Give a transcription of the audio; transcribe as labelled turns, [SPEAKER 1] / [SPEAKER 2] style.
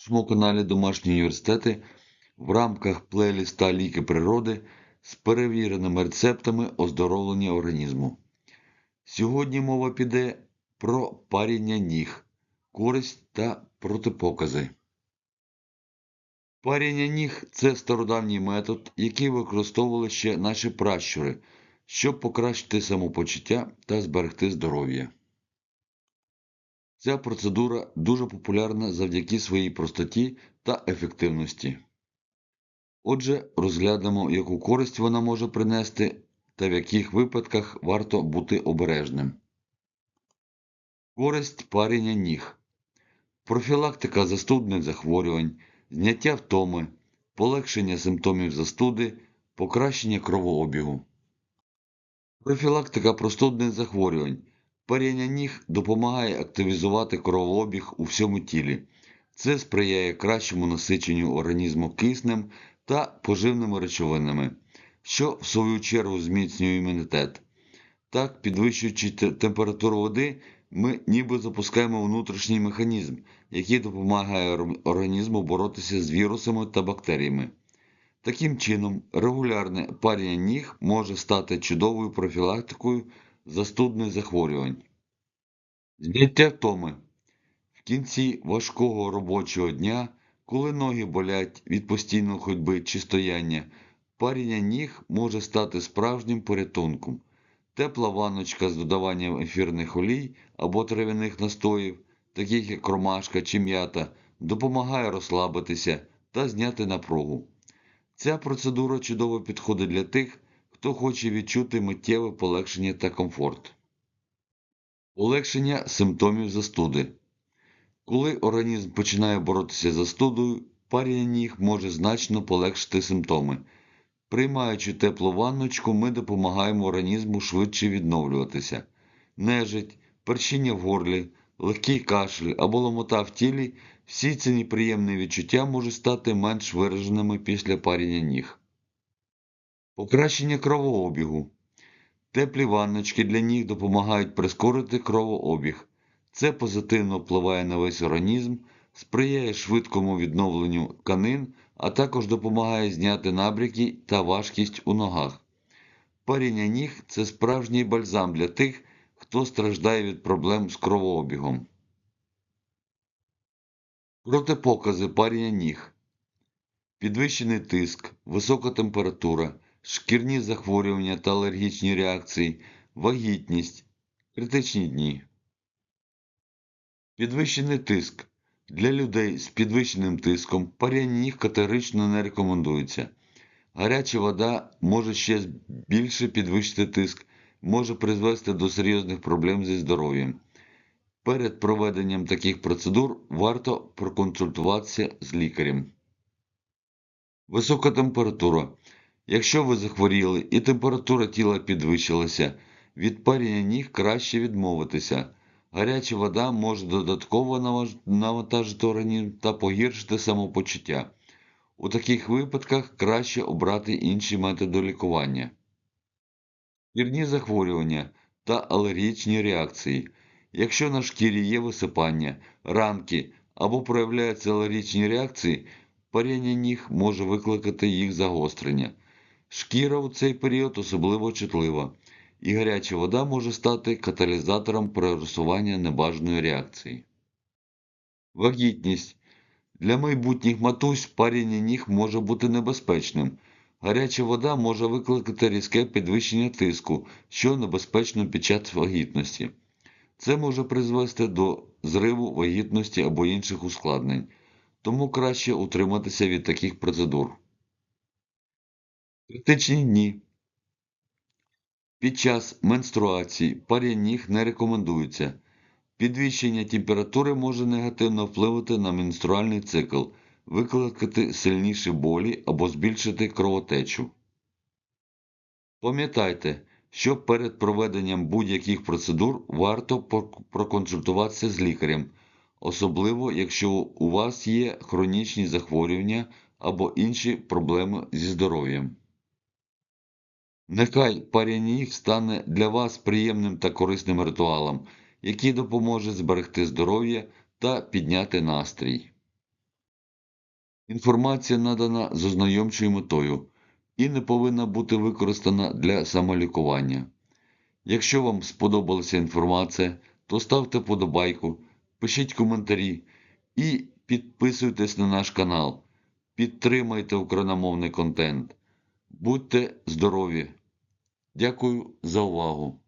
[SPEAKER 1] нашому каналі Домашні університети в рамках плейліста Ліки природи з перевіреними рецептами оздоровлення організму. Сьогодні мова піде про паріння ніг, користь та протипокази. Паріння ніг це стародавній метод, який використовували ще наші пращури, щоб покращити самопочуття та зберегти здоров'я. Ця процедура дуже популярна завдяки своїй простоті та ефективності. Отже, розглянемо, яку користь вона може принести та в яких випадках варто бути обережним. Користь парення ніг. Профілактика застудних захворювань, зняття втоми, полегшення симптомів застуди, покращення кровообігу. Профілактика простудних захворювань. Паріння ніг допомагає активізувати кровообіг у всьому тілі. Це сприяє кращому насиченню організму киснем та поживними речовинами, що в свою чергу зміцнює імунітет. Так, підвищуючи температуру води, ми ніби запускаємо внутрішній механізм, який допомагає організму боротися з вірусами та бактеріями. Таким чином, регулярне парення ніг може стати чудовою профілактикою застудних захворювань. Зняття втоми. В кінці важкого робочого дня, коли ноги болять від постійної ходьби чи стояння, паріння ніг може стати справжнім порятунком. Тепла ванночка з додаванням ефірних олій або трав'яних настоїв, таких як ромашка чи м'ята, допомагає розслабитися та зняти напругу. Ця процедура чудово підходить для тих, хто хоче відчути миттєве полегшення та комфорт. Полегшення симптомів застуди. Коли організм починає боротися з застудою, парення ніг може значно полегшити симптоми. Приймаючи теплу ванночку, ми допомагаємо організму швидше відновлюватися. Нежить, першіння в горлі, легкий кашль або ломота в тілі всі ці неприємні відчуття можуть стати менш вираженими після парення ніг. Покращення кровообігу. Теплі ванночки для ніг допомагають прискорити кровообіг. Це позитивно впливає на весь організм, сприяє швидкому відновленню тканин, а також допомагає зняти набряки та важкість у ногах. Паріння ніг це справжній бальзам для тих, хто страждає від проблем з кровообігом. Протипокази паріння ніг. Підвищений тиск, висока температура шкірні захворювання та алергічні реакції, вагітність, критичні дні. Підвищений тиск. Для людей з підвищеним тиском паряння ніг категорично не рекомендується. Гаряча вода може ще більше підвищити тиск, може призвести до серйозних проблем зі здоров'ям. Перед проведенням таких процедур варто проконсультуватися з лікарем. Висока температура. Якщо ви захворіли і температура тіла підвищилася, від парення ніг краще відмовитися. Гаряча вода може додатково навантажити організм та погіршити самопочуття. У таких випадках краще обрати інші методи лікування. Шкірні захворювання та алергічні реакції. Якщо на шкірі є висипання, ранки або проявляються алергічні реакції, парення ніг може викликати їх загострення. Шкіра у цей період особливо чутлива, і гаряча вода може стати каталізатором прорисування небажаної реакції. Вагітність. Для майбутніх матусь паріння ніг може бути небезпечним. Гаряча вода може викликати різке підвищення тиску, що небезпечно під час вагітності. Це може призвести до зриву вагітності або інших ускладнень, тому краще утриматися від таких процедур. Критичні дні. Під час менструації парі ніг не рекомендується. Підвищення температури може негативно впливати на менструальний цикл, викликати сильніші болі або збільшити кровотечу. Пам'ятайте, що перед проведенням будь-яких процедур варто проконсультуватися з лікарем, особливо якщо у вас є хронічні захворювання або інші проблеми зі здоров'ям. Нехай паряніг стане для вас приємним та корисним ритуалом, який допоможе зберегти здоров'я та підняти настрій. Інформація надана з ознайомчою метою і не повинна бути використана для самолікування. Якщо вам сподобалася інформація, то ставте вподобайку, пишіть коментарі і підписуйтесь на наш канал. Підтримайте україномовний контент. Будьте здорові! Дякую за увагу!